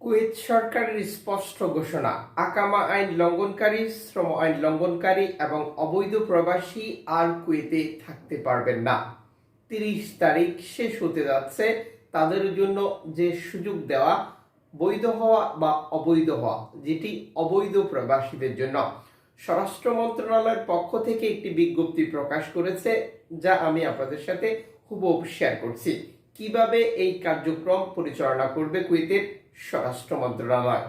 Kuwait সরকারের স্পষ্ট ঘোষণা, আকামা আইন লঙ্ঘনকারী, শ্রম আইন লঙ্ঘনকারী এবং অবৈধ প্রবাসী আর কুয়েতে থাকতে পারবেন না। তিরিশ তারিখ শেষ হতে যাচ্ছে। তাদের জন্য যে সুযোগ দেওয়া, বৈধ হওয়া বা অবৈধ হওয়া, যেটি অবৈধ প্রবাসীদের জন্য। স্বরাষ্ট্র মন্ত্রণালয়ের পক্ষ থেকে একটি বিজ্ঞপ্তি প্রকাশ করেছে, যা আমি আপনাদের সাথে হুবহু শেয়ার করছি। কীভাবে এই কার্যক্রম পরিচালনা করবে কুয়েতের স্বরাষ্ট্র মন্ত্রণালয়।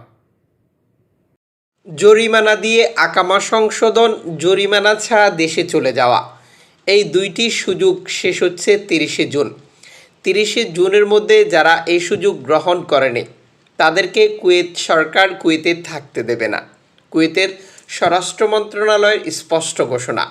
জরিমানা দিয়ে আকামা সংশোধন, জরিমানা ছাড়া দেশে চলে যাওয়া। এই দুইটি সুযোগ শেষ হচ্ছে তিরিশে জুন। তিরিশে জুনের মধ্যে যারা এই সুযোগ গ্রহণ করেনি, তাদেরকে কুয়েত সরকার কুয়েতে থাকতে দেবে না। কুয়েতের স্বরাষ্ট্র মন্ত্রণালয়ের স্পষ্ট ঘোষণা।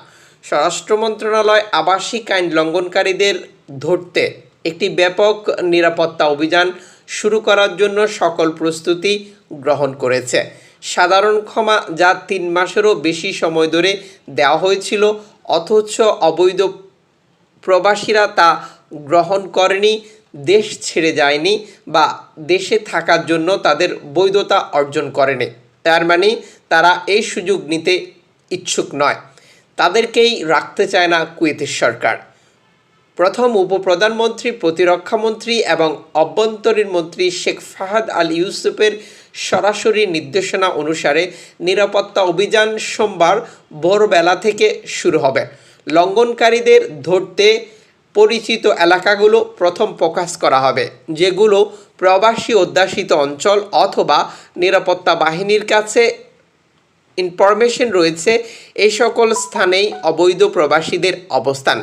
স্বরাষ্ট্র মন্ত্রণালয় আবাসিক আইন লঙ্ঘনকারীদের ধরতে একটি ব্যাপক নিরাপত্তা অভিযান শুরু করার জন্য সকল প্রস্তুতি গ্রহণ করেছে। সাধারণ ক্ষমা যা তিন মাসেরও বেশি সময় ধরে দেওয়া হয়েছিল, অথচ অবৈধ প্রবাসীরা তা গ্রহণ করেনি, দেশ ছেড়ে যায়নি বা দেশে থাকার জন্য তাদের বৈধতা অর্জন করেনি। তার মানে তারা এই সুযোগ নিতে ইচ্ছুক নয়। তাদেরকেই রাখতে চায় না কুয়েতের সরকার। প্রথম উপপ্রধানমন্ত্রী, প্রতিরক্ষামন্ত্রী এবং অভ্যন্তরীণ মন্ত্রী শেখ ফাহাদ আল ইউসুফের সরাসরি নির্দেশনা অনুসারে নিরাপত্তা অভিযান সোমবার ভোরবেলা থেকে শুরু হবে। লঙ্ঘনকারীদের ধরতে পরিচিত এলাকাগুলো প্রথম প্রকাশ করা হবে, যেগুলো প্রবাসী অধ্যাসিত অঞ্চল অথবা নিরাপত্তা বাহিনীর কাছে ইনফরমেশন রয়েছে এই সকল স্থানেই অবৈধ প্রবাসীদের অবস্থান।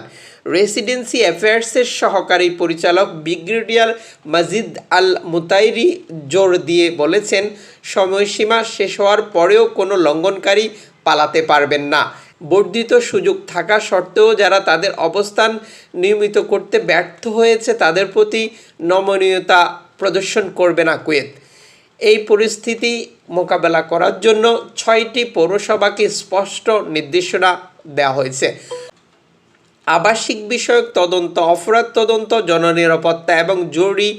রেসিডেন্সি অ্যাফেয়ার্সের সহকারী পরিচালক ব্রিগেডিয়ার মাজিদ আল মুতাইরি জোর দিয়ে বলেছেন, সময়সীমা শেষ হওয়ার পরেও কোনো লঙ্ঘনকারী পালাতে পারবেন না। বর্ধিত সুযোগ থাকা সত্ত্বেও যারা তাদের অবস্থান নিয়মিত করতে ব্যর্থ হয়েছে, তাদের প্রতি নমনীয়তা প্রদর্শন করবে না কুয়েত। এই পরিস্থিতি মোকাবেলা করার জন্য ছয়টি পৌরসভাকে স্পষ্ট নির্দেশনা দেওয়া হয়েছে। আবাসিক বিষয়ক তদন্ত, অপরাধ তদন্ত, জননিরাপত্তা এবং জরুরি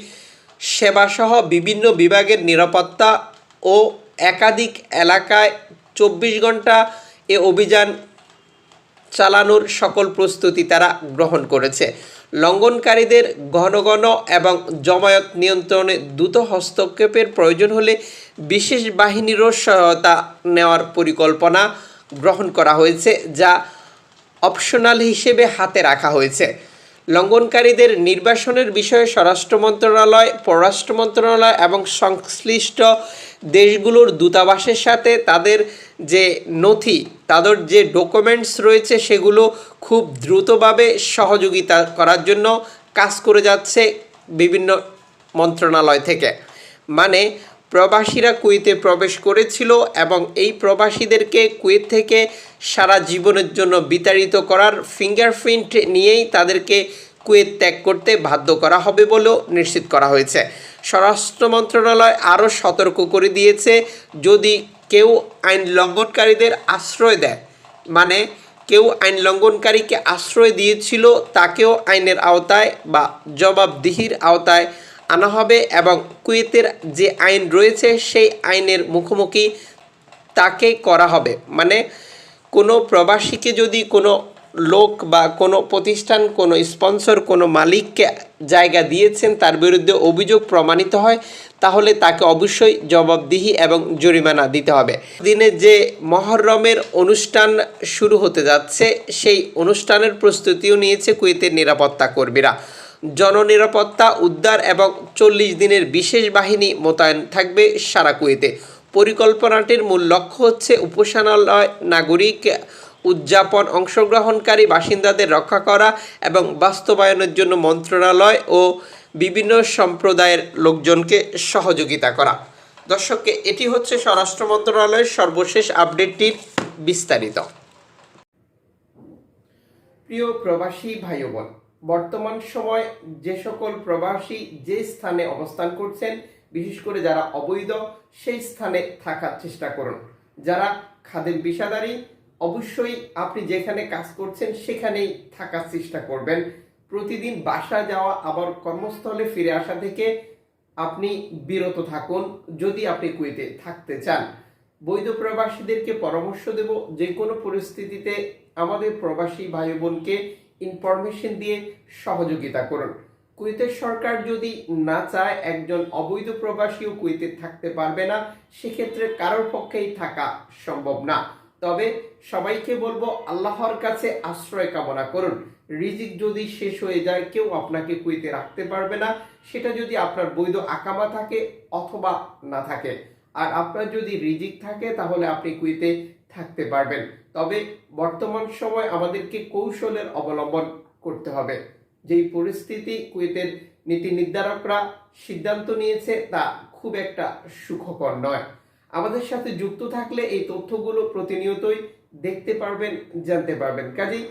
সেবাসহ বিভিন্ন বিভাগের নিরাপত্তা ও একাধিক এলাকায় চব্বিশ ঘণ্টা এ অভিযান চালানোর সকল প্রস্তুতি তারা গ্রহণ করেছে। লঙ্ঘনকারীদের ঘন ঘন এবং জমায়েত নিয়ন্ত্রণে দ্রুত হস্তক্ষেপের প্রয়োজন হলে বিশেষ বাহিনীরও সহায়তা নেওয়ার পরিকল্পনা গ্রহণ করা হয়েছে, যা অপশনাল হিসেবে হাতে রাখা হয়েছে। লঙ্ঘনকারীদের নির্বাসনের বিষয়ে স্বরাষ্ট্র মন্ত্রণালয়, পররাষ্ট্র মন্ত্রণালয় এবং সংশ্লিষ্ট দেশগুলোর দূতাবাসের সাথে তাদের যে নথি, তাদের যে ডকুমেন্টস রয়েছে সেগুলো খুব দ্রুতভাবে সহযোগিতা করার জন্য কাজ করে যাচ্ছে বিভিন্ন মন্ত্রণালয় থেকে। মানে প্রবাসীরা কুয়েতে প্রবেশ করেছিল এবং এই প্রবাসীদেরকে কুয়েত থেকে সারা জীবনের জন্য বিতাড়িত করার ফিঙ্গারপ্রিন্ট নিয়েই তাদেরকে কুয়েত ত্যাগ করতে বাধ্য করা হবে বলেও নিশ্চিত করা হয়েছে। স্বরাষ্ট্র মন্ত্রণালয় আরও সতর্ক করে দিয়েছে, যদি কেউ আইন লঙ্ঘনকারীদের আশ্রয় দেয়। মানে কেউ আইন লঙ্ঘনকারীকে আশ্রয় দিয়েছিল, তাকেও আইনের আওতায় বা জবাবদিহির আওতায় আনা হবে এবং কুয়েতের যে আইন রয়েছে, সেই আইনের মুখোমুখি তাকে করা হবে। মানে কোনো প্রবাসীকে যদি কোনো লোক বা কোনো প্রতিষ্ঠান, কোনো স্পন্সর, কোনো মালিককে জায়গা দিয়েছেন, তার বিরুদ্ধে অভিযোগ প্রমাণিত হয়, তাহলে তাকে অবশ্যই জবাবদিহি এবং জরিমানা দিতে হবে। দিনে যে মহরমের অনুষ্ঠান শুরু হতে যাচ্ছে, সেই অনুষ্ঠানের প্রস্তুতিও নিয়েছে কুয়েতের নিরাপত্তা কর্মীরা। জননিরাপত্তা, উদ্ধার এবং চল্লিশ দিনের বিশেষ বাহিনী মোতায়েন থাকবে সারা কুয়েতে। পরিকল্পনাটির মূল লক্ষ্য হচ্ছে উপাসনালয় নাগরিক উদযাপন অংশগ্রহণকারী বাসিন্দাদের রক্ষা করা এবং বাস্তবায়নের জন্য মন্ত্রণালয় ও বিভিন্ন সম্প্রদায়ের লোকজনকে সহযোগিতা করা। দর্শককে, এটি হচ্ছে স্বরাষ্ট্র মন্ত্রণালয়ের সর্বশেষ আপডেটটির বিস্তারিত। প্রিয় প্রবাসী ভাই বোন বর্তমান সময় যে সকল প্রবাসী যে স্থানে অবস্থান করছেন, বিশেষ করে যারা অবৈধ, সেই স্থানে থাকার চেষ্টা করুন। যারা খাদের বিষাদারী অবশ্যই আপনি যেখানে কাজ করছেন, সেখানেই থাকার চেষ্টা করবেন। প্রতিদিন বাসা যাওয়া, আবার কর্মস্থলে ফিরে আসা থেকে আপনি বিরত থাকুন, যদি আপনি কুয়েতে থাকতে চান। বৈধ প্রবাসীদেরকে পরামর্শ দেব, যে কোনো পরিস্থিতিতে আমাদের প্রবাসী ভাই বোনকে ইনফরমেশন দিয়ে সহযোগিতা করুন। কুয়েতের সরকার যদি না চায়, একজন অবৈধ প্রবাসীও কুয়েতে থাকতে পারবে না, সেক্ষেত্রে কারোর পক্ষেই থাকা সম্ভব না। তবে সবাইকে বলব, আল্লাহর কাছে আশ্রয় কামনা করুন। রিজিক যদি শেষ হয়ে যায়, কেউ আপনাকে কুইতে রাখতে পারবে না। সেটা যদি আপনার বৈধ আকামা থাকে অথবা না থাকে। আর আপনার যদি রিজিক থাকে, তাহলে আপনি কুইতে থাকতে পারবেন। তবে বর্তমান সময় আমাদেরকে কৌশলের অবলম্বন করতে হবে। যেই পরিস্থিতি কুয়েতের নীতি নির্ধারকরা সিদ্ধান্ত নিয়েছে, তা খুব একটা সুখকর নয়। আমাদের সাথে যুক্ত থাকলে এই তথ্যগুলো প্রতিনিয়তই দেখতে পারবেন, জানতে পারবেন। কাজেই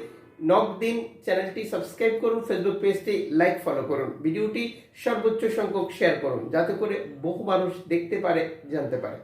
নক দিন চ্যানেলটি সাবস্ক্রাইব করুন, ফেসবুক পেজটি লাইক, ফলো করুন, ভিডিওটি সর্বোচ্চ সংখ্যক শেয়ার করুন, যাতে করে বহু মানুষ দেখতে পারে, জানতে পারে।